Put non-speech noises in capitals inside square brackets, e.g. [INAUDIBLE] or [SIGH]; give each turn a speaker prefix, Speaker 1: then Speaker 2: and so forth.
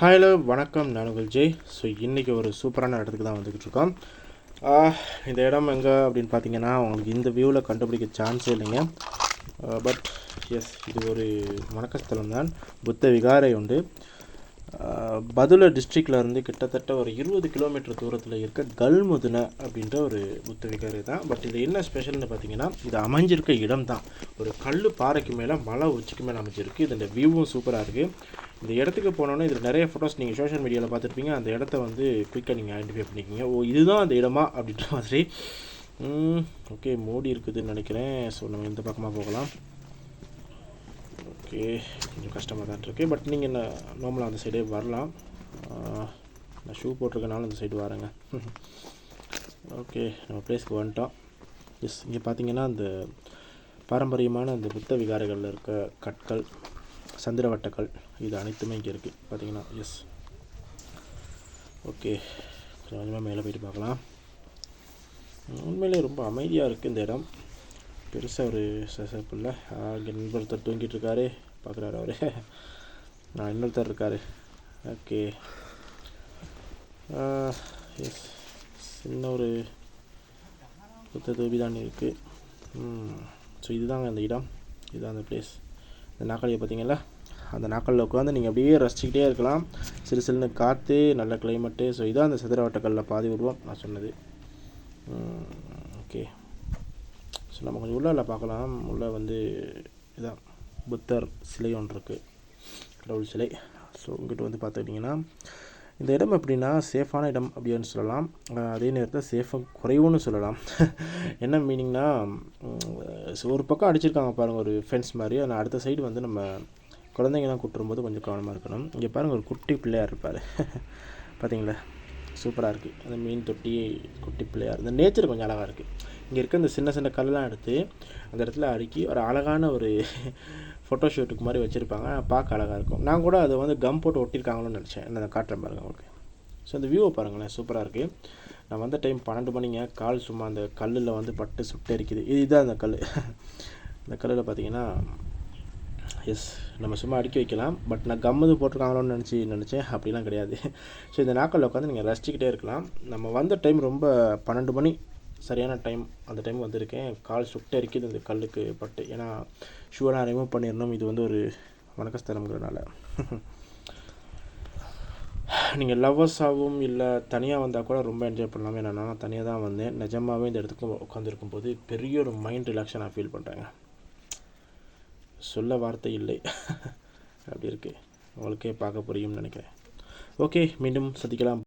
Speaker 1: Hello வணக்கம். நான் உங்கள் ஜெய். ஸோ இன்றைக்கி ஒரு சூப்பரான இடத்துக்கு தான் வந்துக்கிட்டு இருக்கோம். இந்த இடம் எங்கே அப்படின்னு பார்த்தீங்கன்னா உங்களுக்கு இந்த வியூவில் கண்டுபிடிக்க சான்ஸே இல்லைங்க. பட் எஸ் இது ஒரு வணக்கஸ்தலம் தான். புத்த விகாரை உண்டு. பதுல டிஸ்ட்ரிக்ட்லேருந்து கிட்டத்தட்ட ஒரு இருபது கிலோமீட்டர் தூரத்தில் இருக்க கல்முதுன அப்படின்ற ஒரு புத்த விகாரை தான். பட் இது என்ன ஸ்பெஷல்னு பார்த்தீங்கன்னா இது அமைஞ்சிருக்க இடம் தான். ஒரு கல் பாறைக்கு மேலே மலை உச்சிக்கு மேலே அமைஞ்சிருக்கு. இதோட வியூவும் சூப்பராக இருக்குது இந்த இடத்துக்கு போனோன்னே இதில் நிறைய ஃபோட்டோஸ் நீங்கள் சோஷியல் மீடியாவில் பார்த்துருப்பீங்க. அந்த இடத்த வந்து குயிக்காக நீங்கள் ஐடென்டிஃபை பண்ணிக்கிங்க. ஓ இதுதான் அந்த இடமா? அப்படின்ற மாதிரி. ஓகே மோடி இருக்குதுன்னு நினைக்கிறேன். ஸோ நம்ம இந்த பக்கமாக போகலாம். ஓகே கொஞ்சம் கஷ்டமாக தான் இருக்குது பட் நீங்கள் என்ன நார்மலாக அந்த சைடே வரலாம். நான் ஷூ போட்டிருக்கனால அந்த சைடு வரேங்க. ஓகே நம்ம பிளேஸ்க்கு வந்துட்டோம். எஸ் இங்கே பார்த்தீங்கன்னா அந்த பாரம்பரியமான அந்த புத்த விகாரைகளில் இருக்க கற்கள் சந்திரவட்டக்கல். இது அனைத்துமே இங்கே இருக்குது பார்த்தீங்கன்னா எஸ் ஓகே கொஞ்சம் கொஞ்சமாக மேலே போயிட்டு பார்க்கலாம். உண்மையிலே ரொம்ப அமைதியாக இருக்குது இந்த இடம். பெருசாக ஒரு சசப்பு இல்லை. இங்கே இன்னொருத்தர் தூங்கிட்டு இருக்காரு. பார்க்குறாரு அவர். நான் இன்னொருத்தர் இருக்கார். ஓகே எஸ் சின்ன ஒரு புத்த தூபி தான் இருக்குது ஸோ இதுதாங்க அந்த இடம். இதுதான் அந்த பிளேஸ் இந்த நாக்காளியை பார்த்தீங்களா? அந்த நாக்களில் உட்காந்து நீங்கள் அப்படியே ரசிச்சுக்கிட்டே இருக்கலாம். சிறு சிறுன்னு காற்று நல்ல கிளைமேட்டு ஸோ இதான் அந்த சிதறவட்டக்கல்லில் பாதி உருவம் நான் சொன்னது. ஓகே ஸோ நம்ம கொஞ்சம் உள்ள பார்க்கலாம். உள்ளே வந்து இதான் புத்தர் சிலை ஒன்று இருக்குது கடவுள் சிலை. ஸோ இங்கிட்ட வந்து பார்த்துக்கிட்டிங்கன்னா இந்த இடம் எப்படின்னா சேஃபான இடம் அப்படின்னு சொல்லலாம். அதே நேரத்தில் சேஃபாக குறைவுன்னு சொல்லலாம். [LAUGHS] என்ன மீனிங்னா ஒரு பக்கம் அடிச்சிருக்காங்க பாருங்கள் ஒரு ஃபென்ஸ் மாதிரி. ஆனால் அடுத்த சைடு வந்து நம்ம குழந்தைங்கலாம் கூட்டுரும்போது கொஞ்சம் கவனமாக இருக்கணும். இங்கே பாருங்கள் ஒரு குட்டி பிள்ளையார் இருப்பார். [LAUGHS] பார்த்தீங்களா சூப்பராக இருக்குது அந்த மீன் தொட்டி குட்டி பிள்ளையார். இந்த நேச்சர் கொஞ்சம் அழகாக இருக்குது இங்கே இருக்க இந்த சின்ன சின்ன கல்லெலாம் எடுத்து அந்த இடத்துல அடுக்கி ஒரு அழகான ஒரு ஃபோட்டோ ஷூட்டுக்கு மாதிரி வச்சுருப்பாங்க. பார்க்க அழகாக இருக்கும். நான் கூட அதை வந்து கம் போட்டு ஒட்டியிருக்காங்களோன்னு நினச்சேன். என்ன அதை காட்டுறேன் பாருங்கள் உங்களுக்கு. ஸோ அந்த வியூவை பாருங்களேன். சூப்பராக இருக்குது நான் வந்த டைம் பன்னெண்டு மணிங்க. கால் சும்மா அந்த கல்லில் வந்து பட்டு சுட்டரிக்குது இது இதுதான் அந்த கல் [LAUGHS] இந்த கல்லில் பார்த்தீங்கன்னா எஸ் நம்ம சும்மா அடுக்கி வைக்கலாம். பட் நான் கம்மது போட்டிருக்காங்களோன்னு நினச்சி நினச்சேன். அப்படிலாம் கிடையாது. [LAUGHS] ஸோ இந்த நாட்களில் உட்காந்து நீங்கள் ரசிச்சுக்கிட்டே இருக்கலாம். நம்ம வந்த டைம் ரொம்ப பன்னெண்டு மணி. சரியான டைம் அந்த டைம் வந்திருக்கேன். கால் சுட்டே இருக்குது இந்த கல்லுக்கு பட்டு ஏன்னா ஷூவை நான் ரிமூவ் பண்ணிடணும். இது வந்து ஒரு வணக்கஸ்தலம்ங்கிறனால. [LAUGHS] நீங்கள் லவ்வர்ஸாகவும் இல்லை தனியாக வந்தால் கூட ரொம்ப என்ஜாய் பண்ணலாம். என்னென்னா நான் தனியாக தான் வந்தேன். நிஜமாகவே இந்த இடத்துக்கு உட்காந்துருக்கும் போது பெரிய ஒரு மைண்ட் ரிலாக்ஸை நான் ஃபீல் பண்ணுறேங்க சொல்ல வார்த்தை இல்லை. [LAUGHS] அப்படி இருக்குது உங்களுக்கே பார்க்க புரியும்னு நினைக்கிறேன். ஓகே மீண்டும் சந்திக்கலாம்.